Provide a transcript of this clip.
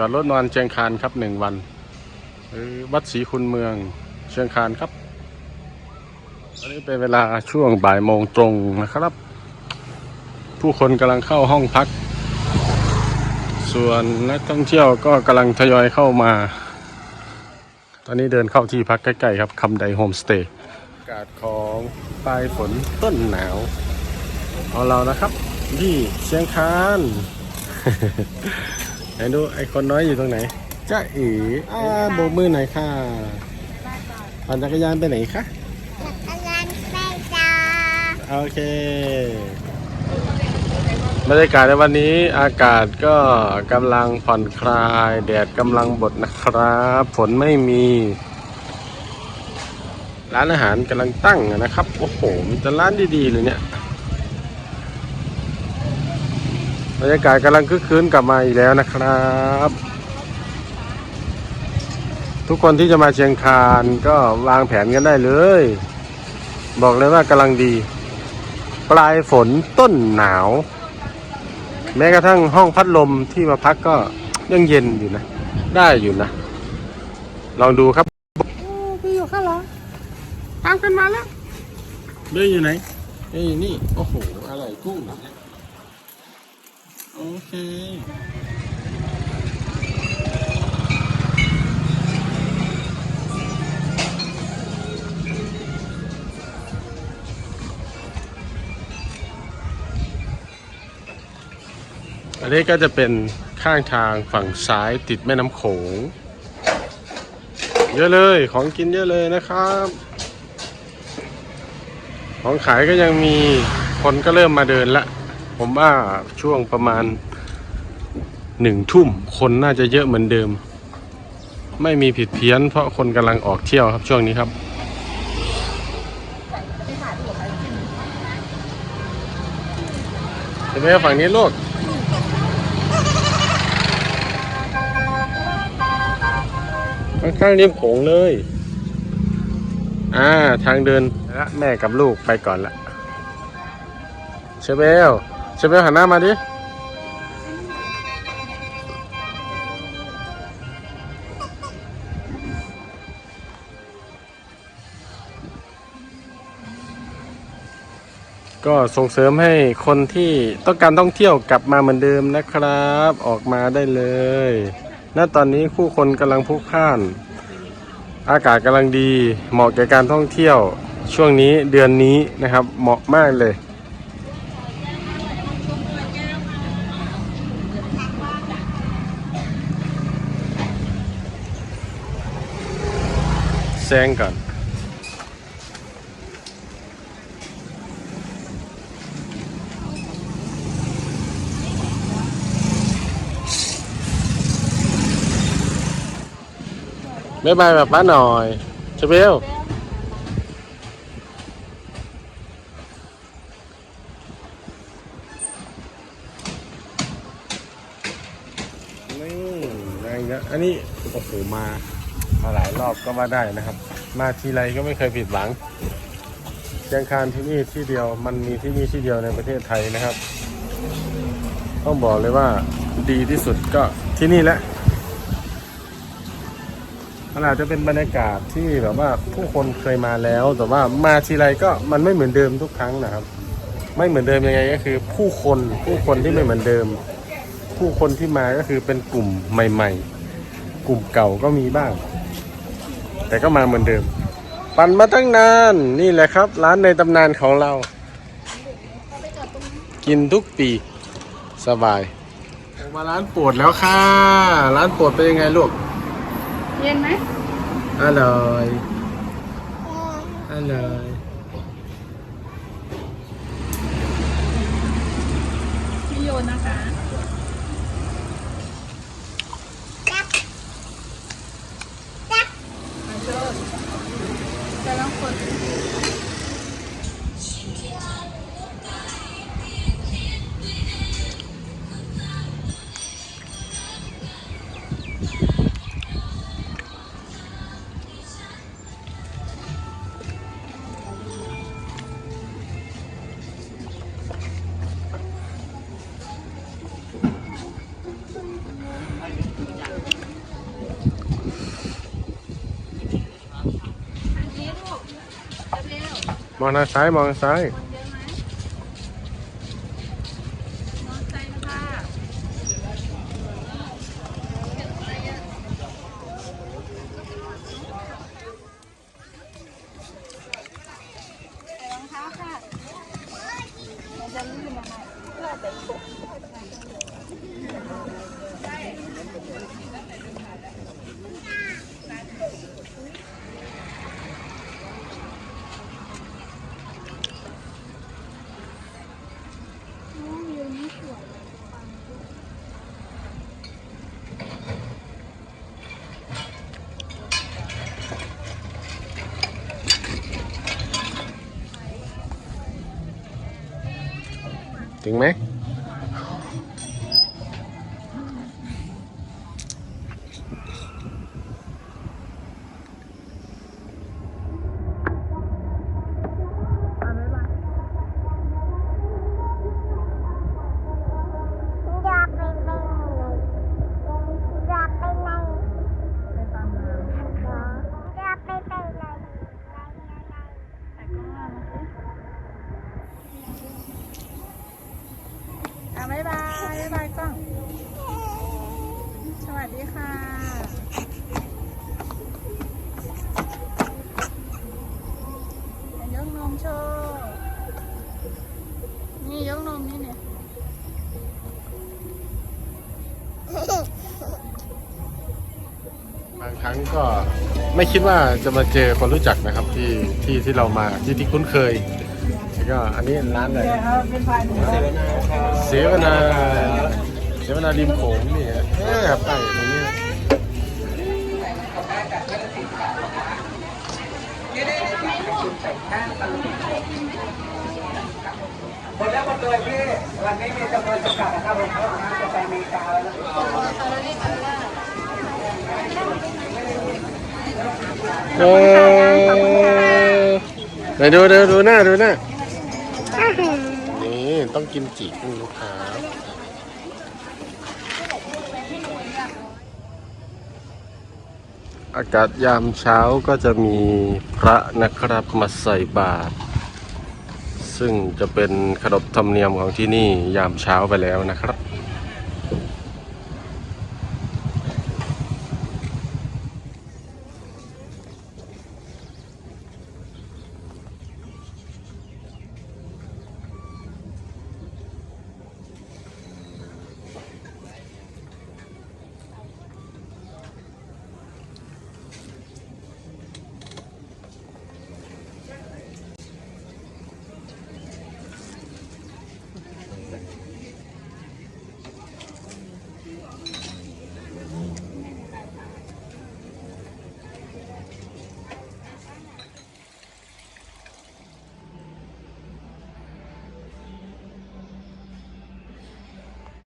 จอดรถนอนเชียงคานครับหนึ่งวันหรือวัดศรีคุณเมืองเชียงคานครับอันนี้เป็นเวลาช่วงบ่ายโมงตรงนะครับ ผู้คนกำลังเข้าห้องพัก ส่วนนักท่องเที่ยวก็กำลังทยอยเข้ามา ตอนนี้เดินเข้าที่พักใกล้ๆครับคำไดโฮมสเตย์อากาศของปลายฝนต้นหนาวของเรานะครับที่เชียงคาน ไหนดูไอคนน้อยอยู่ตรงไหนจ้าเอ๋อ้าโบกมือหน่อยค่ะปั่นจักรยานไปไหนคะจักรยานไปจ้าโอเคบรรยากาศในวันนี้อากาศก็กำลังผ่อนคลาย แดดกำลังบดนะครับฝนไม่มี ร้านอาหารกำลังตั้งนะครับ โอ้โหมีแต่ร้านดีๆเลยเนี่ย บรรยากาศกำลังคึกคืนกลับมาอีกแล้วนะครับ ทุกคนที่จะมาเชียงคานก็วางแผนกันได้เลย บอกเลยว่ากำลังดี ปลายฝนต้นหนาว แม้กระทั่งห้องพัดลมที่มาพักก็ยังเย็นอยู่นะ ได้อยู่นะ ลองดูครับพี่อยู่ข้างหลังตามกันมาแล้วเบ้อยู่ไหนเบ้อยู่นี่ โอ้โห อะไรกุ้งเหรอเนี่ย โอเคอันนี้ก็จะเป็นข้างทางฝั่งซ้ายติดแม่น้ำโขง เยอะเลยของกินเยอะเลยนะครับ ของขายก็ยังมีคนก็เริ่มมาเดินละ ผมว่าช่วงประมาณหนึ่งทุ่มคนน่าจะเยอะเหมือนเดิม ไม่มีผิดเพี้ยนเพราะคนกำลังออกเที่ยวครับช่วงนี้ครับจะไปฝั่งนี้ลูกข้างๆริมโขงเลย อ่า ทางเดินละแม่กับลูกไปก่อนละเชเบล เชเบลหันหน้ามาดิก็ส่งเสริมให้คนที่ต้องการท่องเที่ยวกลับมาเหมือนเดิมนะครับ ออกมาได้เลยณตอนนี้ผู้คนกำลังพลุกพล่าน อากาศกำลังดี เหมาะแก่การท่องเที่ยว ช่วงนี้เดือนนี้นะครับ เหมาะมากเลย แซงก่อน บ๊ายบายแบบป้าหน่อยเชเบลนี่แรเงเยอันนี้โอ้โหมา มาหลายรอบก็มาได้นะครับ มาทีไรก็ไม่เคยผิดหวังเชียงคานที่นี่ที่เดียวมันมีที่นี่ที่เดียวในประเทศไทยนะครับ ต้องบอกเลยว่าดีที่สุดก็ที่นี่แหละมันอาจจะเป็นบรรยากาศที่แบบว่าผู้คนเคยมาแล้วแต่ว่ามาทีไรก็มันไม่เหมือนเดิมทุกครั้งนะครับ ไม่เหมือนเดิมยังไงก็คือ ผู้คนผู้คนที่ไม่เหมือนเดิม ผู้คนที่มาก็คือเป็นกลุ่มใหม่ ๆ กลุ่มเก่าก็มีบ้าง แต่ก็มาเหมือนเดิม ปั่นมาตั้งนานนี่แหละครับ ร้านในตำนานของเรา กินทุกปีสบายมาร้านโปรดแล้วค่ะ ร้านโปรดเป็นยังไงลูก เย็นไหมอร่อยอร่อยพี่โยนนะคะจะ มองทางซ้ายมองทางซ้าย คนเยอะไหมมอไซค์นะคะใส่รองเท้าค่ะมันจะลื่นนะคะเพื่อจะตก ถึงไหม อย่าไปไปไหนอย่าไปไหน ไปตามน้ำ อย่าไปไปไหน แต่ก็มาสิอะบ๊ายบายบ๊ายบายกล้อง สวัสดีค่ะยกน มโชว์นี่ยกนมนี่เนี่ยบางครั้งก็ไม่คิดว่าจะมาเจอคนรู้จักนะครับที่ที่ที่เรามาที่ที่คุ้นเคยแล้วก็อันนี้ร้านอะไรเสวนาเสวนาริมโขงนี่ฮะเออไปตรงนี้ หมดแล้วหมดเลยพี่ วันนี้มีจำนวนจำกัดนะครับผมเพราะน้ำจะไปอเมริกาแล้วนะเออไหนดูดูดูหน้าดูหน้า นี่ต้องกินจีบลูกค้า อากาศยามเช้าก็จะมีพระนะครับมาใส่บาตรซึ่งจะเป็นขนบธรรมเนียมของที่นี่ยามเช้าไปแล้วนะครับ